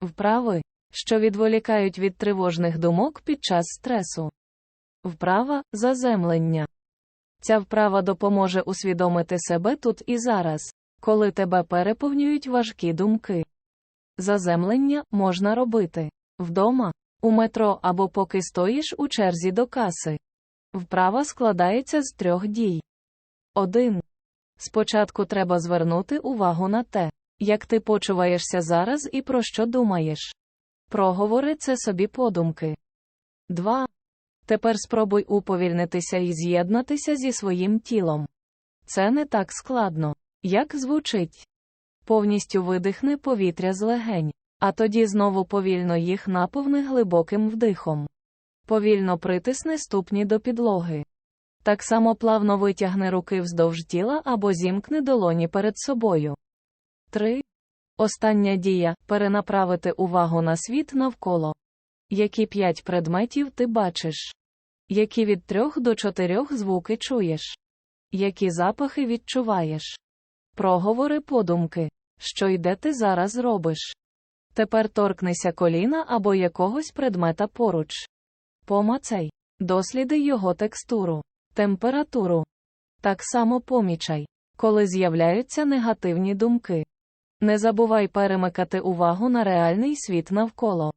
Вправи, що відволікають від тривожних думок під час стресу. Вправа заземлення. Ця вправа допоможе усвідомити себе тут і зараз, коли тебе переповнюють важкі думки. Заземлення можна робити вдома, у метро або поки стоїш у черзі до каси. Вправа складається з трьох дій. 1. Спочатку треба звернути увагу на те, як ти почуваєшся зараз і про що думаєш. Проговори це собі подумки. 2. Тепер спробуй уповільнитися і з'єднатися зі своїм тілом. Це не так складно, як звучить. Повністю видихни повітря з легень, а тоді знову повільно їх наповни глибоким вдихом. Повільно притисни ступні до підлоги. Так само плавно витягни руки вздовж тіла або зімкни долоні перед собою. 3. Остання дія перенаправити увагу на світ навколо. Які п'ять предметів ти бачиш? Які від трьох до чотирьох звуки чуєш? Які запахи відчуваєш? Проговори подумки. Що йде ти зараз робиш? Тепер торкнися коліна або якогось предмета поруч. Помацай. Досліди його текстуру, температуру. Так само помічай, коли з'являються негативні думки. Не забувай перемикати увагу на реальний світ навколо.